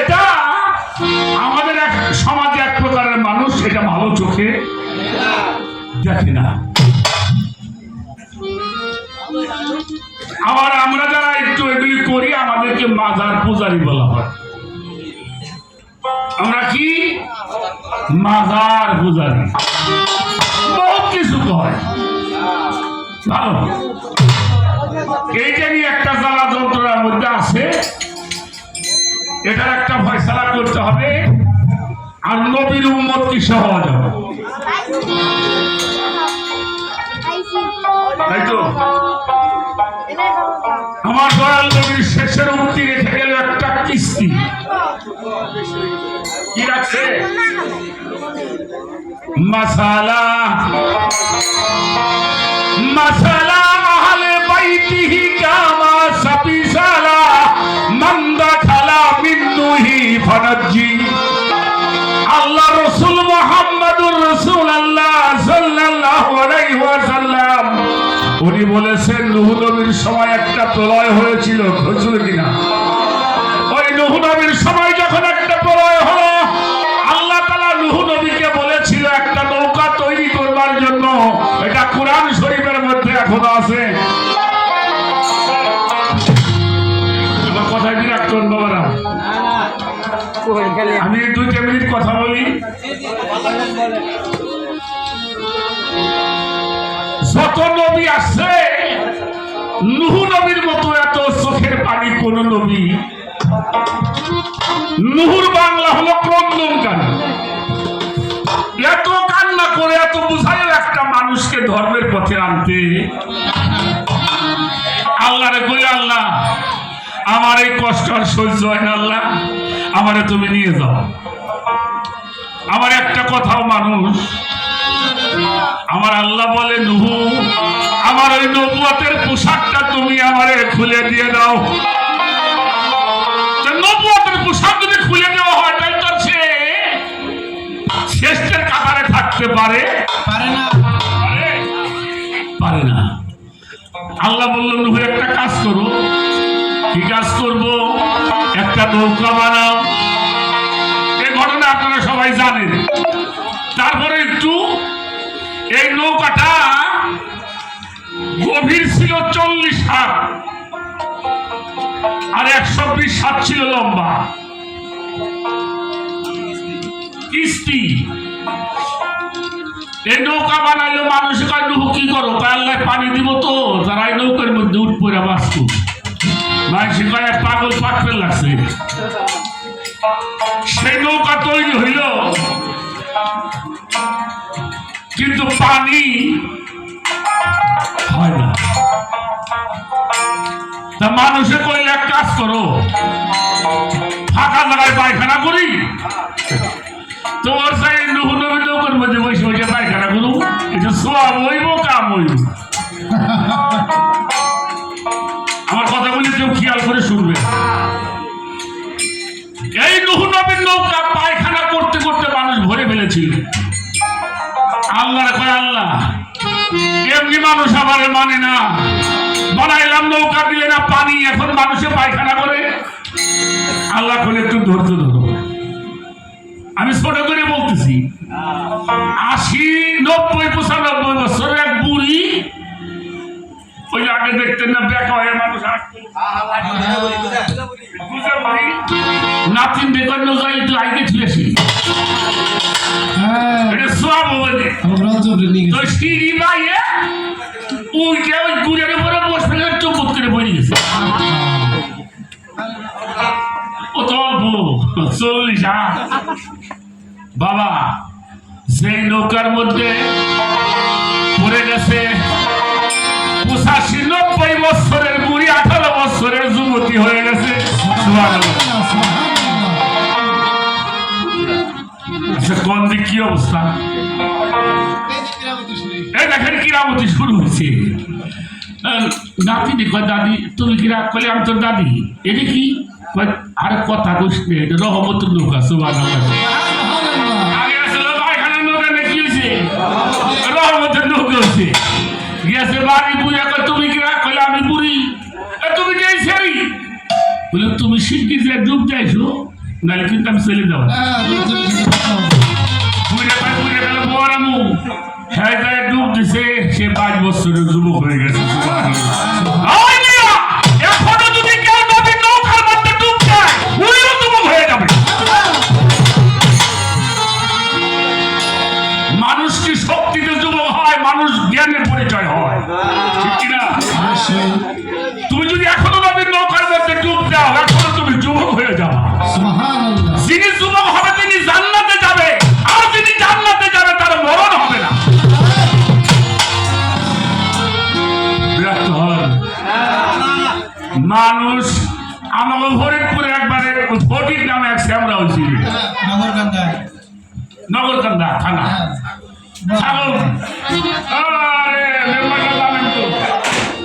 এটা আমাদের এক সমাজে এক প্রকারের মানুষ এটা ভালো চোখে দেখে না। আবার আমরা যারা একটু এগুলি করি, আমাদেরকে মাজার পূজারি বলা হয়। আমরা কি? মাজার পূজারি। বহুত কিছু কয়। ভালো। এইটা নিয়ে একটা জ্বালা যন্ত্রণার মধ্যে আছে। এটার একটা ফয়সালা করতে হবে। আর নবীর উম্মত কি সহজ আমার দয়াল নবীর শেষের উক্তি রেখে গেল একটা কিস্তি। কি রাখছে? মশালা মশালা প্রলয় হয়েছিল খুঁজল কিনা? ওই নূহ নবীর সময় যখন একটা প্রলয় হলো, আল্লাহ তাআলা নূহ নবীকে বলেছিল, একটা নৌকা তৈরি করবার জন্য। এটা কোরআন শরীফের মধ্যে এখনও আছে। কথায় বিরাট করুন বাবারা। আমি মিনিট কথা বলি। যত নবী আসছে নুহু নবীর মতো এত চোখের পানি কোন নবী? নুহুর বাংলা হলো ক্রন্দন কান এত কান্না করে, এত বুঝায় একটা মানুষকে ধর্মের পথে আনতে। আল্লাহ রে কই আল্লাহ, আমার এই কষ্ট আর সহ্য হয় না আল্লাহ, আমারে তুমি নিয়ে যাও। আমার একটা কথাও মানুষ, আমার আল্লাহ বলে, নুহু আমার ওই নবুয়তের পোশাকটা তুমি আমারে খুলে দিয়ে দাও। পোশাক যদি খুলে দেওয়া হয় তাই তো সে কাতারে থাকতে পারে। পারে না। পারে? পারে না। আল্লাহ বলল নুহু একটা কাজ করো। কি কাজ করব? একটা নৌকা বানাও। এই ঘটনা আপনারা সবাই জানেন। তারপরে একটু এই নৌকাটা গভীর ছিল চল্লিশ হাত। আর একশো বিশ হাত ছিল লম্বা। কিস্তি। এই নৌকা বানাইলে মানুষ, কয় কি করো? আল্লাহ, পানি দিব তো। যারা এই নৌকার মধ্যে উঠ পড়ে বাঁচত। মানুষ কয় পাগল পাকড়ে লাগছে। সেই নৌকা তৈরি হইল। কিন্তু পানি তা মানুষে কইলে এক কাজ করো। ফাঁকা জায়গায় পায়খানা করি। তোমার সাই নুহু নবী নৌকার মধ্যে বসে বসে পায়খানা করু এটা সব হইব, কাম হইব। মানুষ আবার মানে না। বানাইলাম নৌকা দিলে না পানি এখন মানুষে পায়খানা করে। আল্লাহ করে একটু ধৈর্য ধরো। আমি ছোট করে বলতেছি আশি নব্বই পঁচানব্বই বছর এক বুড়ি ওই আগে দেখতেন না বেকা হয়ে মানুষ। নাতিন বেকার নৌকায় একটু আগে ছুঁয়েছি হ্যাঁ। এটা সব হবে তো সিঁড়ি বাইয়ে উইকে ওই গুড়ের উপরে বসে চুপ করে বই গেছে ও তো চল্লিশ বাবা সেই নৌকার মধ্যে পড়ে গেছে, পঁচাশি নব্বই বছরের বুড়ি, আঠারো বছরের যুবতী হয়ে গেছে। আচ্ছা কোন দিক কি অবস্থা? দেখেন কিরামতি শুরু হয়েছে। নাতি দেখো দাদি তুমি কিরা কলে আমি তোর দাদি। এটা কি আরে কথা কইস রহমতুর নৌকা সুবাহ আগে আসলে পায়খানার নৌকা নাকি হয়েছে? রহমতের নৌকা হয়েছে। গেছে বাড়ি বুঝা কয় তুমি কিরা কলে আমি বুড়ি। তুমি যাই সেরি বলে তুমি শিগগির ডুব যাইছো নাহলে কিন্তু আমি চলে যাব। মানুষ কি শক্তিতে যুবক হয় মানুষ জ্ঞানের পরিচয় হয়। ঠিক কিনা? তুমি যদি এখনও নদীর নৌকার মধ্যে ডুব দাও এখনও তুমি যুবক হয়ে যাও। যিনি যুবক হবে তিনি জান্নাতে যাবে। আর যিনি জান্নাতে যাবে তার মরণ হবে না। বিরক্ত হন। মানুষ আমাকে ফরিদপুরে একবারে ফটিক নামে এক শ্যামরা হয়েছিল। নগরকান্দা থানা।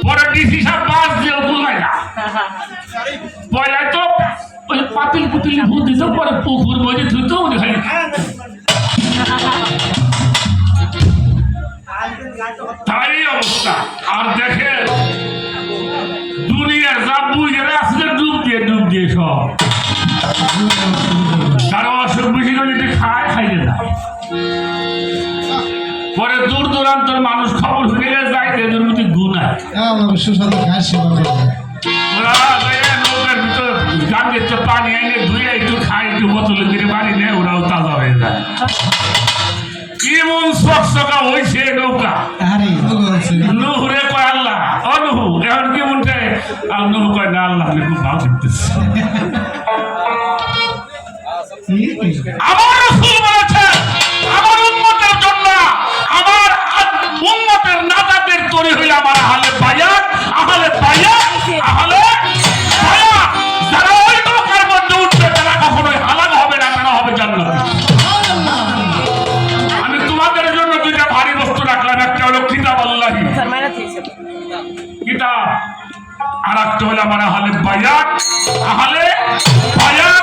পরে ডিসি সাহেব বাস দিয়ে বুঝায় না পয়লায় তো ওই পাতিল পুতিল ভূত দিত পরে পুকুর মধ্যে ধুত উনি খালি তাই অবস্থা আর দেখে দুনিয়া যা বুঝে আসলে ডুব দিয়ে ডুব দিয়ে সব কারও অসুখ বেশি খায় খাইলে না পরে দূর দূরান্তর মানুষ খবর হয়ে যায় এদের হ্যাঁ, সুস্বাদু ঘাস সেবন করে। ওরা যায় নৌকার ভিতর গান দিচ্ছে পানি এনে ধুয়ে একটু খায় একটু বোতলে দিয়ে পানি নেয় ওরাও তাজা হয়ে যায়। কেমন চকচকা হয়েছে নৌকা? নুহুরে কয় আল্লাহ ও নুহু এখন কেমন আর নুহু কয় না আল্লাহ খুব ভালো করতেছি আমার রসুল বলেছে আর একটা হলো আমার আহলে বায়াত আহলে বায়াত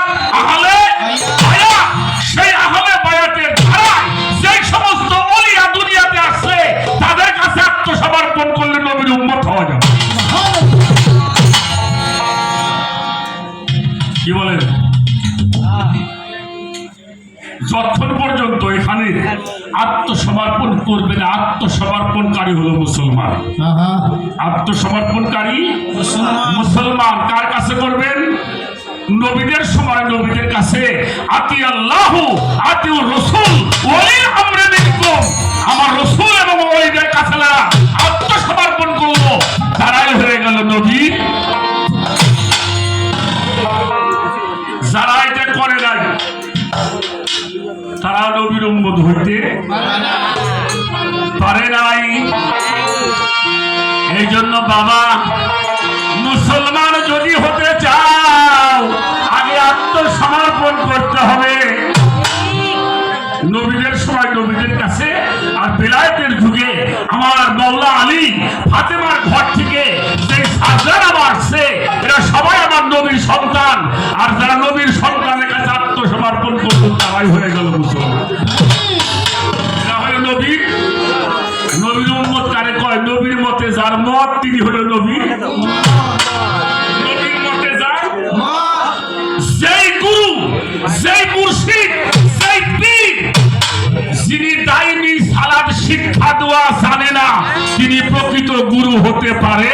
আত্মসমর্পণ করবে না আত্মসমর্পণকারী হলো মুসলমান। আত্মসমর্পণকারী মুসলমান। কার কাছে করবেন? নবীদের সময় নবীদের কাছে। আতি আল্লাহ আতি রসুল আমরা দেখব আমার রসুল এবং হইতে পারে নাই। এই জন্য বাবা, মুসলমান যদি হতে চাও, আগে আত্মসমর্পণ করতে হবে। নবীদের সময় নবীদের কাছে আর বেলায়েতের যুগে আমার মৌলা আলী ফাতেমার ঘর জানে না। তিনি প্রকৃত গুরু হতে পারে।